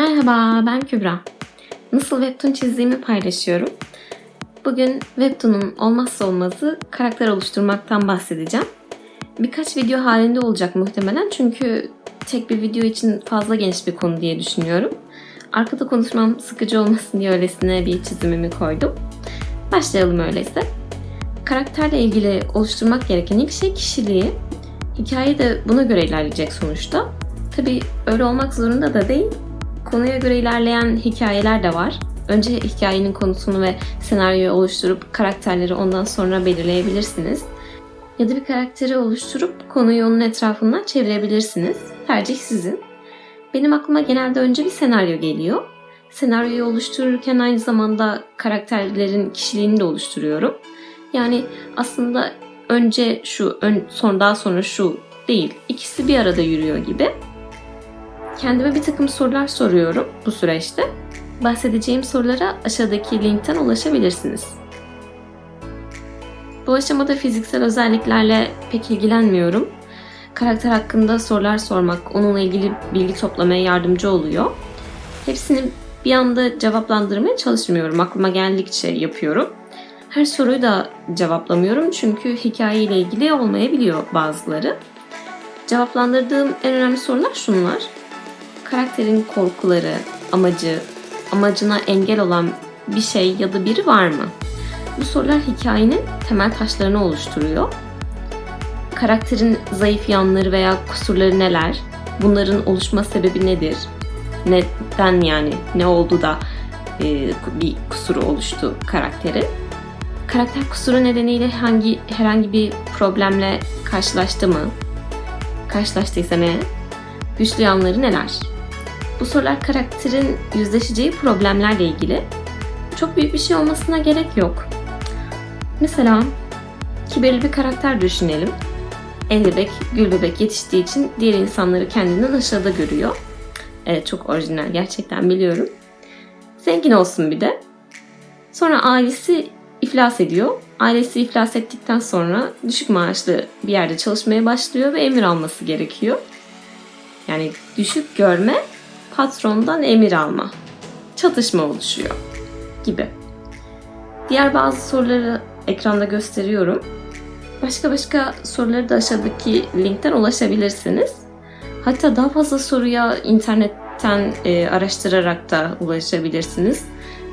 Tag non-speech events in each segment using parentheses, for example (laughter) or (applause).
Merhaba, ben Kübra. Nasıl webtoon çizdiğimi paylaşıyorum. Bugün webtoon'un olmazsa olmazı karakter oluşturmaktan bahsedeceğim. Birkaç video halinde olacak muhtemelen çünkü tek bir video için fazla geniş bir konu diye düşünüyorum. Arkada konuşmam sıkıcı olmasın diye öylesine bir çizimimi koydum. Başlayalım öyleyse. Karakterle ilgili oluşturmak gereken ilk şey kişiliği. Hikaye de buna göre ilerleyecek sonuçta. Tabi öyle olmak zorunda da değil. Konuya göre ilerleyen hikayeler de var. Önce hikayenin konusunu ve senaryoyu oluşturup karakterleri ondan sonra belirleyebilirsiniz. Ya da bir karakteri oluşturup konuyu onun etrafından çevirebilirsiniz. Tercih sizin. Benim aklıma genelde önce bir senaryo geliyor. Senaryoyu oluştururken aynı zamanda karakterlerin kişiliğini de oluşturuyorum. Yani aslında önce şu, ön, sonra daha sonra şu değil. İkisi bir arada yürüyor gibi. Kendime bir takım sorular soruyorum bu süreçte. Bahsedeceğim sorulara aşağıdaki linkten ulaşabilirsiniz. Bu aşamada fiziksel özelliklerle pek ilgilenmiyorum. Karakter hakkında sorular sormak, onunla ilgili bilgi toplamaya yardımcı oluyor. Hepsini bir anda cevaplandırmaya çalışmıyorum. Aklıma geldikçe yapıyorum. Her soruyu da cevaplamıyorum çünkü hikaye ile ilgili olmayabiliyor bazıları. Cevaplandırdığım en önemli sorular şunlar. Karakterin korkuları, amacı, amacına engel olan bir şey ya da biri var mı? Bu sorular hikayenin temel taşlarını oluşturuyor. Karakterin zayıf yanları veya kusurları neler? Bunların oluşma sebebi nedir? Neden yani? Ne oldu da e, bir kusuru oluştu karakterin? Karakter kusuru nedeniyle hangi herhangi bir problemle karşılaştı mı? Karşılaştıysa ne? Güçlü yanları neler? Bu sorular karakterin yüzleşeceği problemlerle ilgili. Çok büyük bir şey olmasına gerek yok. Mesela kibirli bir karakter düşünelim. El bebek, gül bebek yetiştiği için diğer insanları kendinden aşağıda görüyor. Evet çok orijinal gerçekten biliyorum. Zengin olsun bir de. Sonra ailesi iflas ediyor. Ailesi iflas ettikten sonra düşük maaşlı bir yerde çalışmaya başlıyor ve emir alması gerekiyor. Yani düşük görme, patrondan emir alma. Çatışma oluşuyor gibi. Diğer bazı soruları ekranda gösteriyorum. Başka başka soruları da aşağıdaki linkten ulaşabilirsiniz. Hatta daha fazla soruya internetten e, araştırarak da ulaşabilirsiniz.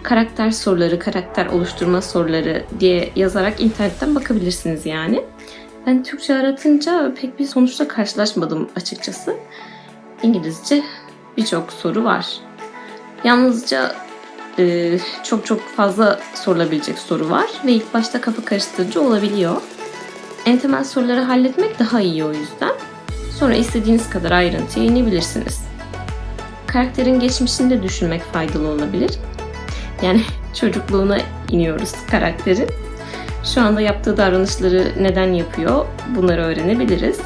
Karakter soruları, karakter oluşturma soruları diye yazarak internetten bakabilirsiniz yani. Ben Türkçe aratınca pek bir sonuçla karşılaşmadım açıkçası. İngilizce birçok soru var. Yalnızca e, çok çok fazla sorulabilecek soru var ve ilk başta kafa karıştırıcı olabiliyor. En temel soruları halletmek daha iyi o yüzden. Sonra istediğiniz kadar ayrıntıya inebilirsiniz. Karakterin geçmişini de düşünmek faydalı olabilir. Yani (laughs) çocukluğuna iniyoruz karakterin. Şu anda yaptığı davranışları neden yapıyor bunları öğrenebiliriz.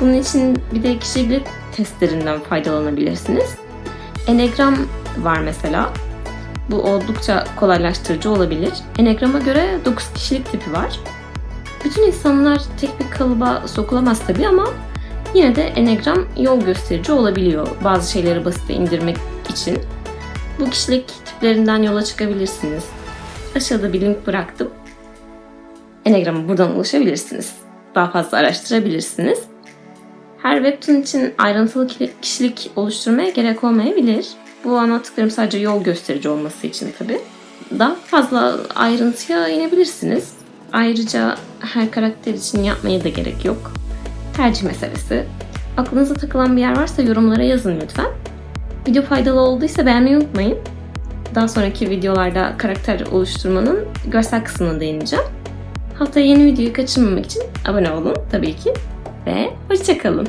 Bunun için bir de kişilik testlerinden faydalanabilirsiniz. Enegram var mesela. Bu oldukça kolaylaştırıcı olabilir. Enegrama göre 9 kişilik tipi var. Bütün insanlar tek bir kalıba sokulamaz tabii ama yine de enegram yol gösterici olabiliyor bazı şeyleri basite indirmek için. Bu kişilik tiplerinden yola çıkabilirsiniz. Aşağıda bir link bıraktım. Enegrama buradan ulaşabilirsiniz. Daha fazla araştırabilirsiniz. Her webtoon için ayrıntılı kişilik oluşturmaya gerek olmayabilir. Bu anlattıklarım sadece yol gösterici olması için tabii. Daha fazla ayrıntıya inebilirsiniz. Ayrıca her karakter için yapmaya da gerek yok. Tercih meselesi. Aklınıza takılan bir yer varsa yorumlara yazın lütfen. Video faydalı olduysa beğenmeyi unutmayın. Daha sonraki videolarda karakter oluşturmanın görsel kısmına değineceğim. Haftaya yeni videoyu kaçırmamak için abone olun tabii ki ve hoşçakalın.